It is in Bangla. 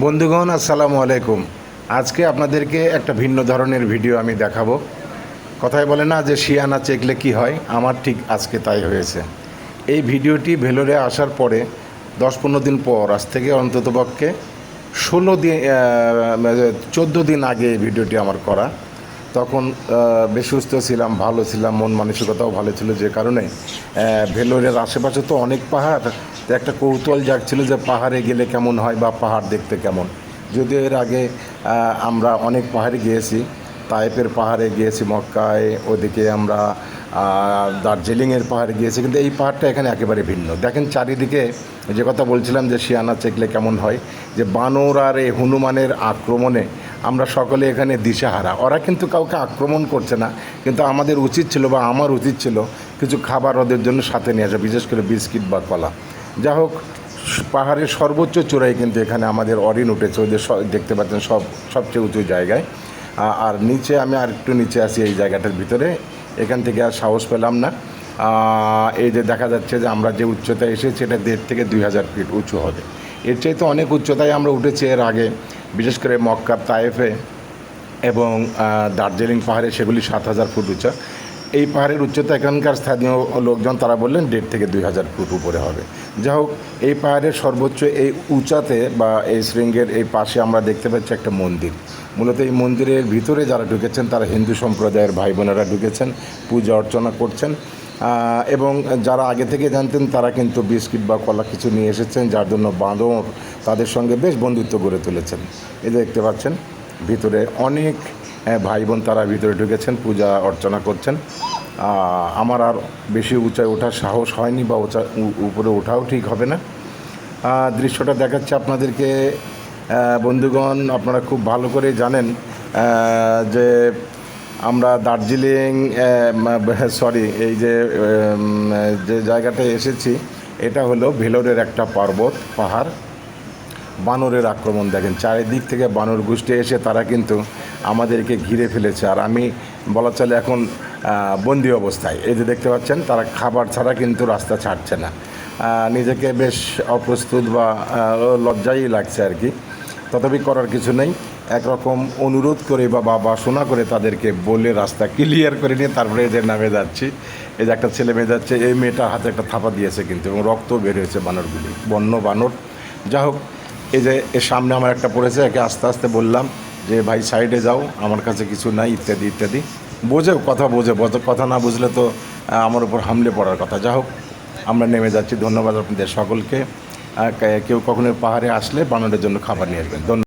বন্ধুগণ, আসসালামু আলাইকুম। আজকে আপনাদেরকে একটা ভিন্ন ধরনের ভিডিও আমি দেখাবো। কথায় বলে না যে শিয়ানা চেকলে কি হয়? আমার ঠিক আজকে তাই হয়েছে। এই ভিডিওটি ভেলোরে আসার পরে দশ পনেরো দিন পর, আজ থেকে অন্ততপক্ষে ষোলো দিন চোদ্দ দিন আগে এই ভিডিওটি আমার করা। তখন বেশ সুস্থ ছিলাম, ভালো ছিলাম, মন মানসিকতাও ভালো ছিল যে কারণে ভেলোরের আশেপাশে তো অনেক পাহাড় একটা কৌতূহল জাগছিল যে পাহাড়ে গেলে কেমন হয় বা পাহাড় দেখতে কেমন। যদিও এর আগে আমরা অনেক পাহাড়ে গিয়েছি, তাইপের পাহাড়ে গিয়েছি মক্কায়, ওদিকে আমরা দার্জিলিংয়ের পাহাড়ে গিয়েছি, কিন্তু এই পাহাড়টা এখানে একেবারে ভিন্ন। দেখেন চারিদিকে যে কথা বলছিলাম যে শিয়ানা চেকলে কেমন হয়, যে বানর আর এই হনুমানের আক্রমণে আমরা সকলে এখানে দিশেহারা। ওরা কিন্তু কাউকে আক্রমণ করছে না, কিন্তু আমাদের উচিত ছিল বা আমার উচিত ছিল কিছু খাবার ওদের জন্য সাথে নিয়ে আসা, বিশেষ করে বিস্কিট বা কলা। যা হোক, পাহাড়ের সর্বোচ্চ চূড়ায় কিন্তু এখানে আমাদের অরিন উঠেছে ওদের স- দেখতে পাচ্ছেন সব, সবচেয়ে উঁচু জায়গায়। আর নিচে আমি আর একটু নিচে আছি এই জায়গাটার ভিতরে, এখান থেকে আর সাহস পেলাম না। এই যে দেখা যাচ্ছে যে আমরা যে উচ্চতায় এসেছি, এটা দেড় থেকে দুই হাজার ফিট উঁচু হবে। এর চাইতে অনেক উচ্চতায় আমরা উঠেছি এর আগে, বিশেষ করে মক্কা তায়েফে এবং দার্জিলিং পাহাড়ে সেগুলি সাত হাজার ফুট উঁচা। এই পাহাড়ের উচ্চতা এখানকার স্থানীয় লোকজন তারা বললেন দেড় থেকে দুই হাজার ফুট উপরে হবে। যা হোক, এই পাহাড়ের সর্বোচ্চ এই উঁচাতে বা এই শৃঙ্গের এই পাশে আমরা দেখতে পাচ্ছি একটা মন্দির। মূলত এই মন্দিরের ভিতরে যারা ঢুকেছেন তারা হিন্দু সম্প্রদায়ের ভাই বোনেরা ঢুকেছেন, পূজা অর্চনা করছেন এবং যারা আগে থেকে জানতেন তারা কিন্তু বিস্কিট বা কলা কিছু নিয়ে এসেছেন, যার জন্য বাঁদর তাদের সঙ্গে বেশ বন্ধুত্ব গড়ে তুলেছেন। এই দেখতে পাচ্ছেন, ভিতরে অনেক ভাই বোন তারা ভিতরে ঢুকেছেন, পূজা অর্চনা করছেন। আমার আর বেশি উঁচায় ওঠার সাহস হয়নি বা উঁচা উপরে ওঠাও ঠিক হবে না। দৃশ্যটা দেখাচ্ছে আপনাদেরকে। বন্ধুগণ, আপনারা খুব ভালো করে জানেন যে আমরা দার্জিলিং সরি, এই যে যে জায়গাটায় এসেছি, এটা হলো ভেলোরের একটা পর্বত, পাহাড়। বানরের আক্রমণ দেখেন। চারিদিক থেকে বানর গোষ্ঠী এসে তারা কিন্তু আমাদেরকে ঘিরে ফেলেছে। আর আমি বলা চলে এখন বন্দি অবস্থায়। এই যে দেখতে পাচ্ছেন, তারা খাবার ছাড়া কিন্তু রাস্তা ছাড়ছে না। নিজেকে বেশ অপ্রস্তুত বা লজ্জাই লাগছে আর কি। তথাপি করার কিছু নেই। একরকম অনুরোধ করে বা বা বাসনা করে তাদেরকে বলে রাস্তা ক্লিয়ার করে নিয়ে তারপরে এদের নামে যাচ্ছি এই যে একটা ছেলে মেয়ে যাচ্ছে এই মেয়েটার হাতে একটা থাপা দিয়েছে কিন্তু এবং রক্ত বের হয়েছে বানরগুলি, বন্য বানর। যা হোক এই যে এর সামনে আমার একটা পড়েছে, একে আস্তে আস্তে বললাম যে, ভাই, সাইডে যাও, আমার কাছে কিছু নাই, ইত্যাদি ইত্যাদি। বোঝে কথা বোঝে কথা না বুঝলে তো আমার উপর হামলে পড়ার কথা। যা হোক, আমরা নেমে যাচ্ছি। ধন্যবাদ আপনাদের সকলকে। কেউ কখনো পাহাড়ে আসলে বানানোর জন্য খাবার নিয়ে আসবেন। ধন্যবাদ।